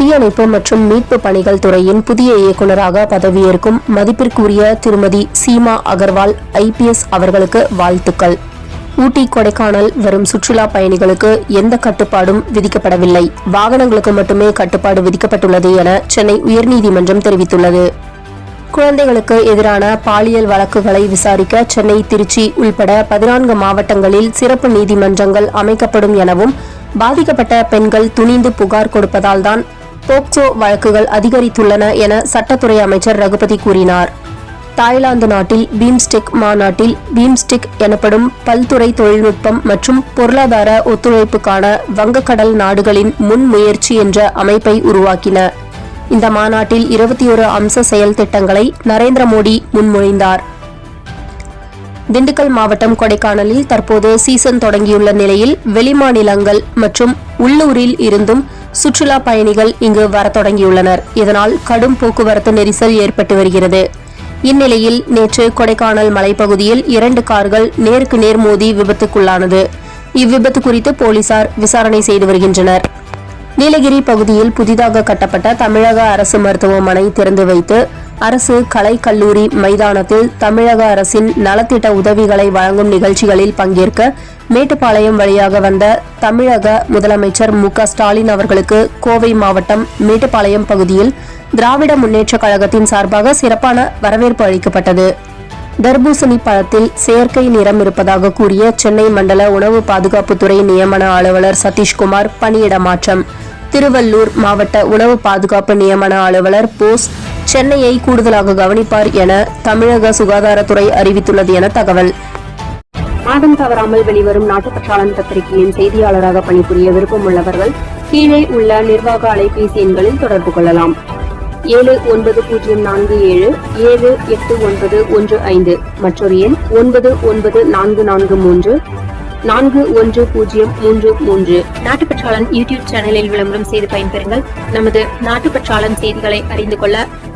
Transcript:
தீயணைப்பு மற்றும் மீட்பு பணிகள் துறையின் புதிய இயக்குநராக பதவியேற்கும் மதிப்பிற்குரிய திருமதி சீமா அகர்வால் ஐபிஎஸ் அவர்களுக்கு வாழ்த்துக்கள். ஊட்டி கொடைக்கானல் வரும் சுற்றுலா பயணிகளுக்கு எந்த கட்டுப்பாடும் விதிக்கப்படவில்லை. வாகனங்களுக்கு மட்டுமே கட்டுப்பாடு விதிக்கப்பட்டுள்ளது என சென்னை உயர்நீதிமன்றம் தெரிவித்துள்ளது. குழந்தைகளுக்கு எதிரான பாலியல் வழக்குகளை விசாரிக்க சென்னை திருச்சி உள்பட பதினான்கு மாவட்டங்களில் சிறப்பு நீதிமன்றங்கள் அமைக்கப்படும் எனவும் பாதிக்கப்பட்ட பெண்கள் துணிந்து புகார் கொடுப்பதால்தான் போக்சோ வழக்குகள் அதிகரித்துள்ளன என சட்டத்துறை அமைச்சர் ரகுபதி கூறினார். தாய்லாந்து நாட்டில் பீம்ஸ்டெக் மாநாட்டில் பீம்ஸ்டெக் எனப்படும் பல்துறை தொழில்நுட்பம் மற்றும் பொருளாதார ஒத்துழைப்புக்கான வங்கக்கடல் நாடுகளின் முன்முயற்சி என்ற அமைப்பை உருவாக்கின. இந்த மாநாட்டில் இருபத்தி ஒரு அம்ச செயல் திட்டங்களை நரேந்திர மோடி முன்மொழிந்தார். திண்டுக்கல் மாவட்டம் கொடைக்கானலில் தற்போது சீசன் தொடங்கியுள்ள நிலையில் வெளிமாநிலங்கள் மற்றும் உள்ளூரில் இருந்தும் சுற்றுலா பயணிகள் இங்கு வர தொடங்கியுள்ளனர். இதனால் கடும் போக்குவரத்து நெரிசல் ஏற்பட்டு வருகிறது. இந்நிலையில் நேற்று கொடைக்கானல் மலைப்பகுதியில் இரண்டு கார்கள் நேருக்கு நேர் மோதி விபத்துக்குள்ளானது. இவ்விபத்து குறித்து போலீசார் விசாரணை செய்து வருகின்றனர். நீலகிரி பகுதியில் புதிதாக கட்டப்பட்ட தமிழக அரசு மருத்துவமனை திறந்து வைத்து அரசு கலை கல்லூரி மைதானத்தில் தமிழக அரசின் நலத்திட்ட உதவிகளை வழங்கும் நிகழ்ச்சிகளில் பங்கேற்க மேட்டுப்பாளையம் வழியாக வந்த தமிழக முதலமைச்சர் மு ஸ்டாலின் அவர்களுக்கு கோவை மாவட்டம் மேட்டுப்பாளையம் பகுதியில் திராவிட முன்னேற்றக் கழகத்தின் சார்பாக சிறப்பான வரவேற்பு அளிக்கப்பட்டது. தர்பூசணி பழத்தில் செயற்கை நிறம் இருப்பதாக கூறிய சென்னை மண்டல உணவு பாதுகாப்புத்துறை நியமன அலுவலர் சதீஷ்குமார் பணியிட மாற்றம். திருவள்ளூர் மாவட்ட உணவு பாதுகாப்பு நியமன அலுவலர் போஸ் சென்னையை கூடுதலாக கவனிப்பார் என தமிழக சுகாதாரத்துறை அறிவித்துள்ளது என தகவல். மாதம் தவறாமல் வெளிவரும் நாட்டுப்பற்றாளன் பத்திரிகையின் செய்தியாளராக பணிபுரிய விருப்பமுள்ளவர்கள் கீழே உள்ள நிர்வாக அலைபேசி எண்களில் தொடர்பு கொள்ளலாம். ஏழு ஒன்பது பூஜ்ஜியம் நான்கு ஏழு ஏழு எட்டு ஒன்பது ஒன்று ஐந்து மற்றொரு எண் ஒன்பது ஒன்பது நான்கு நான்கு மூன்று நான்கு ஒன்று பூஜ்ஜியம் மூன்று மூன்று. நாட்டுப்பற்றாளன் யூடியூப் சேனலில் விளம்பரம் செய்து பயன்பெறுங்கள். நமது நாட்டுப்பற்றாளன் செய்திகளை அறிந்து கொள்ள